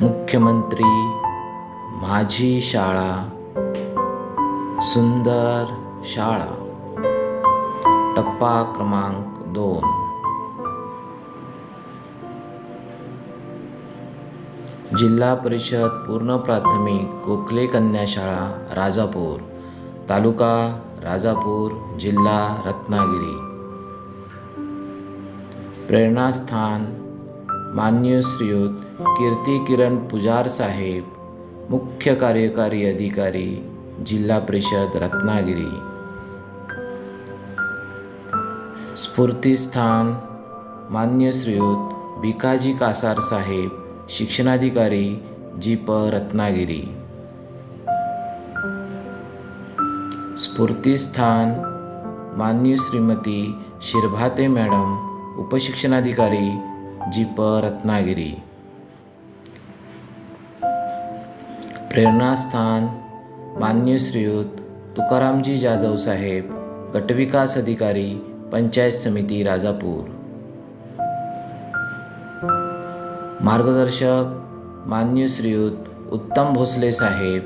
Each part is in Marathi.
मुख्यमंत्री माझी शाळा सुंदर शाळा. टप्पा क्रमांक दोन. जिल्हा परिषद पूर्ण प्राथमिक गोखले कन्या शाळा राजापूर. तालुका राजापूर जिल्हा रत्नागिरी. प्रेरणास्थान मान्य श्रीयुत कीर्ती किरण पुजार साहेब मुख्य कार्यकारी अधिकारी जिल्हा परिषद रत्नागिरी. स्फूर्तीस्थान मान्य श्रीयुत भिकाजी कासार साहेब शिक्षणाधिकारी जी प रत्नागिरी. स्फूर्तीस्थान मान्य श्रीमती शिरभाते मॅडम उपशिक्षणाधिकारी जी प रत्नागिरी. प्रेरणास्थान मान्य श्रीयुत तुकारामजी जाधव साहेब गटविकास अधिकारी पंचायत समिती राजापूर. मार्गदर्शक मान्य श्रीयुत उत्तम भोसले साहेब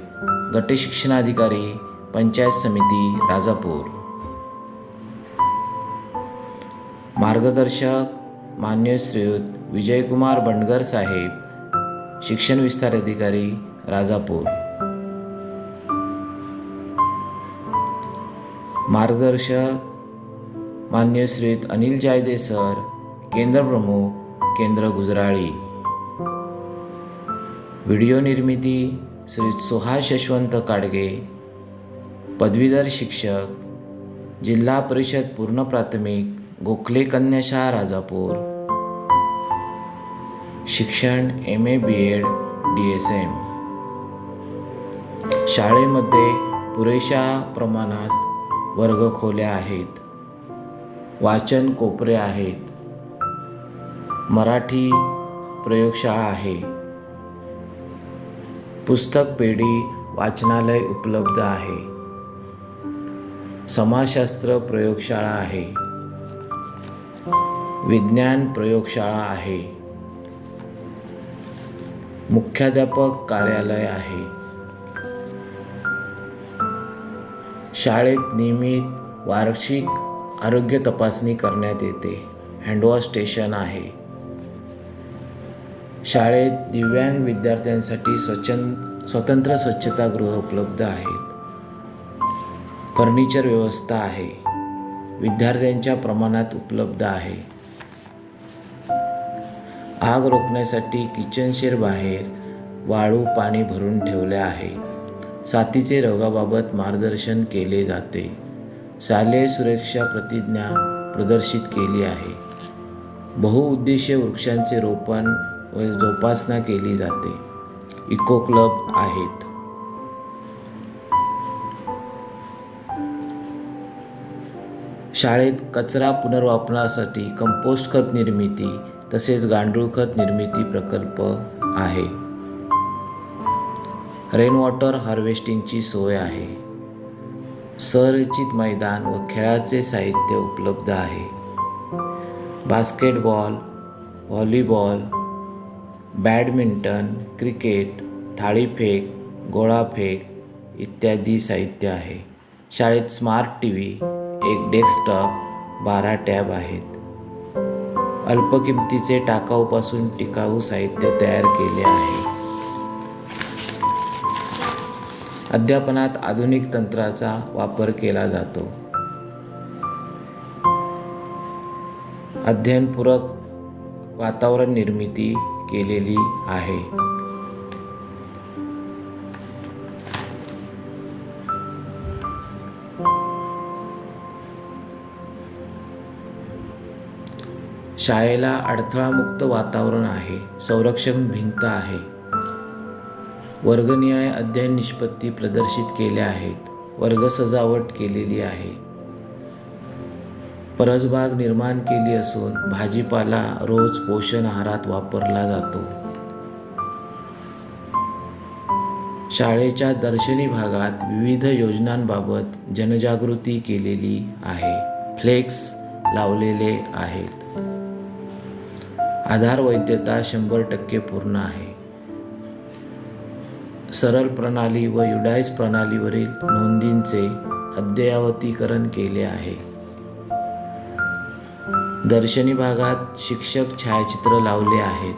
गटशिक्षणाधिकारी पंचायत समिती राजापूर. मार्गदर्शक मान्य श्रीयुत विजयकुमार बंडगर साहेब शिक्षण विस्तार अधिकारी राजापूर. मार्गदर्शक मान्य श्रीयुत अनिल जायदे सर केंद्र प्रमुख केंद्र गुजराळी. व्हिडिओ निर्मिती श्री सुहास यशवंत काडगे. पदवीधर शिक्षक जिल्हा परिषद पूर्ण प्राथमिक गोखले कन्याशाह राजापूर. शिक्षण M A B Ed D S M शाळेमध्ये पुरेशा प्रमाणात वर्गखोल्या आहेत. वाचन कोपरे आहेत. मराठी प्रयोगशाळा आहे. पुस्तक पेढी वाचनालय उपलब्ध आहे. समाजशास्त्र प्रयोगशाळा आहे. विज्ञान प्रयोगशाळा आहे. मुख्याध्यापक कार्यालय आहे. शाळेत नियमित वार्षिक आरोग्य तपासणी करण्यात येते. हँडवॉश स्टेशन आहे. शाळेत दिव्यांग विद्यार्थ्यांसाठी स्वच्छ स्वतंत्र स्वच्छतागृह उपलब्ध आहेत फर्निचर व्यवस्था आहे. विद्यार्थ्यांच्या प्रमाणात उपलब्ध आहे. आग रोखण्यासाठी किचन शेर बाहेर वाळू पाणी भरून ठेवले आहे. साथीचे रोगाबाबत मार्गदर्शन केले जाते. शालेय सुरक्षा प्रतिज्ञा प्रदर्शित केली आहे. बहुउद्देशीय वृक्षांचे रोपण व जोपासना केली जाते. इको क्लब आहेत. शाळेत कचरा पुनर्वापनासाठी कंपोस्ट खत निर्मिती तसेच गांडूळ खत निर्मिती प्रकल्प आहे. रेन वॉटर हार्वेस्टिंगची सोय आहे. संरचित मैदान व खेळाचे साहित्य उपलब्ध आहे. बास्केटबॉल व्हॉलीबॉल बॅडमिंटन क्रिकेट थाळीफेक गोळाफेक इत्यादी साहित्य आहे. शाळेत स्मार्ट टी व्ही एक डेस्कटॉप बारा टॅब आहेत. अल्प किमतीचे टाकाऊपासून टिकाऊ साहित्य तयार केले आहे. अध्यापनात आधुनिक तंत्राचा वापर केला जातो. अध्ययनपूरक वातावरण निर्मिती केलेली आहे. शाळेला अडथळामुक्त वातावरण आहे संरक्षण भिंत आहे. वर्गनिहाय अध्ययन निष्पत्ती प्रदर्शित केल्या आहेत वर्ग सजावट केलेली आहे. परसबाग निर्माण केली असून भाजीपाला रोज पोषण आहारात वापरला जातो. शाळेच्या दर्शनी भागात विविध योजनांबाबत जनजागृती केलेली आहे फ्लेक्स लावलेले आहेत. आधार वैद्यता शंभर टक्के पूर्ण आहे. सरळ प्रणाली व युडाईस प्रणालीवरील नोंदींचे अद्ययावतीकरण केले आहे. दर्शनी भागात शिक्षक छायाचित्र लावले आहेत.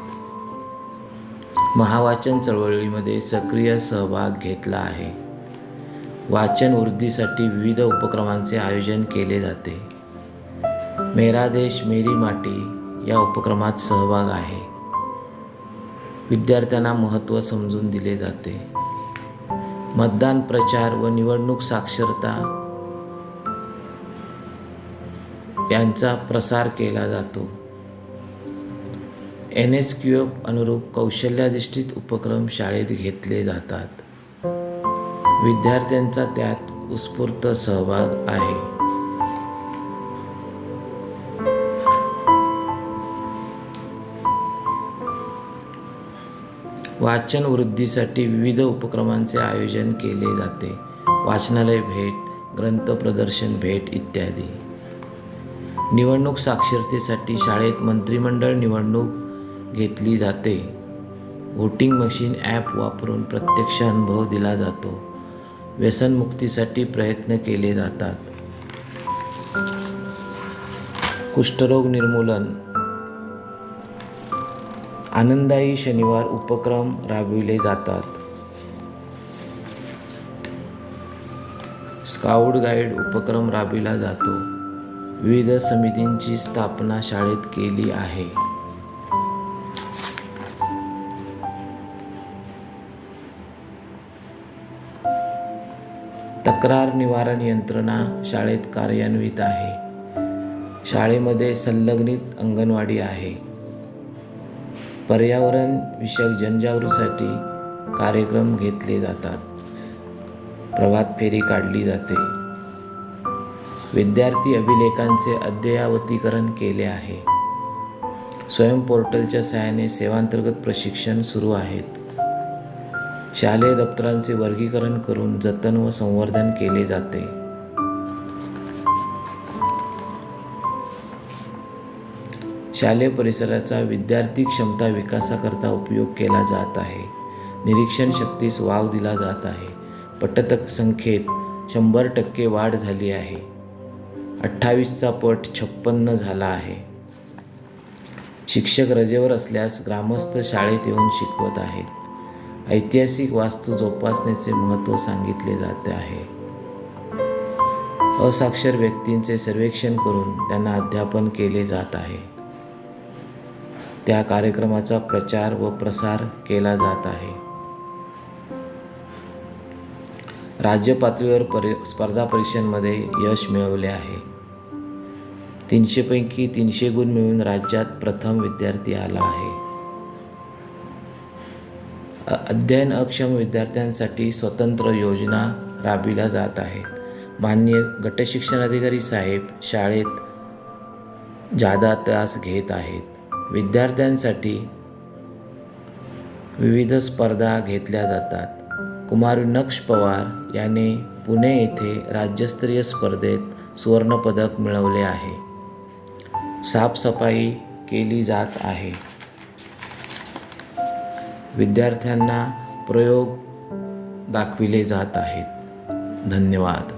महावाचन चळवळीमध्ये सक्रिय सहभाग घेतला आहे. वाचन वृद्धीसाठी विविध उपक्रमांचे आयोजन केले जाते. मेरा देश मेरी माटी या उपक्रमात सहभाग आहे. विद्यार्थ्यांना महत्त्व समजून दिले जाते. मतदान प्रचार व निवडणूक साक्षरता यांचा प्रसार केला जातो. एन एस क्यू एफ अनुरूप कौशल्याधिष्ठित उपक्रम शाळेत घेतले जातात. विद्यार्थ्यांचा त्यात उत्स्फूर्त सहभाग आहे. वाचन वृद्धीसाठी विविध उपक्रमांचे आयोजन केले जाते. वाचनालय भेट ग्रंथ प्रदर्शन भेट इत्यादी. निवडणूक साक्षरतेसाठी शाळेत मंत्रिमंडळ निवडणूक घेतली जाते. व्होटिंग मशीन ॲप वापरून प्रत्यक्ष अनुभव दिला जातो. व्यसनमुक्तीसाठी प्रयत्न केले जातात. कुष्ठरोग निर्मूलन आनंदायी शनिवार उपक्रम राबविले जातात. स्काउट गाईड उपक्रम राबविला जातो. विविध समितींची स्थापना शाळेत केली आहे. तक्रार निवारण यंत्रणा शाळेत कार्यान्वित आहे. शाळेमध्ये संलग्नित अंगणवाडी आहे. पर्यावरण विषयक जनजागृतीसाठी कार्यक्रम घेतले जातात. प्रभात फेरी काढली जाते. विद्यार्थी अभिलेखांचे अद्ययावतीकरण केले आहे. स्वयं पोर्टलच्या सहाय्याने सेवांतर्गत प्रशिक्षण सुरू आहेत. शालेय दप्तरांचे वर्गीकरण करून जतन व संवर्धन केले जाते. शालेय परिसराचा विद्यार्थी क्षमता विकासाकरता उपयोग केला जात आहे. निरीक्षण शक्तीस वाव दिला जात आहे. पटतक संख्येत शंभर टक्के वाढ झाली आहे. अठ्ठावीसचा पट छप्पन्न झाला आहे. शिक्षक रजेवर असल्यास ग्रामस्थ शाळेत येऊन शिकवत आहेत. ऐतिहासिक वास्तू जोपासण्याचे महत्त्व सांगितले जाते आहे. असाक्षर व्यक्तींचे सर्वेक्षण करून त्यांना अध्यापन केले जात आहे. त्या कार्यक्रमाचा प्रचार व प्रसार केला जात आहे. राज्य पातळीवर परि स्पर्धा परीक्षांमध्ये यश मिळवले आहे. तीनशेपैकी तीनशे गुण मिळून राज्यात प्रथम विद्यार्थी आला आहे. अध्ययन अक्षम विद्यार्थ्यांसाठी स्वतंत्र योजना राबविल्या जात आहेत. मान्य गटशिक्षणाधिकारी साहेब शाळेत जादा तास घेत आहेत. विद्यार्थ्यांसाठी विविध स्पर्धा घेतल्या जातात. कुमारी नक्ष पवार याने पुणे येथे राज्यस्तरीय स्पर्धेत सुवर्णपदक मिळवले आहे. साफसफाई केली जात आहे. विद्यार्थ्यांना प्रयोग दाखविले जात आहेत. धन्यवाद.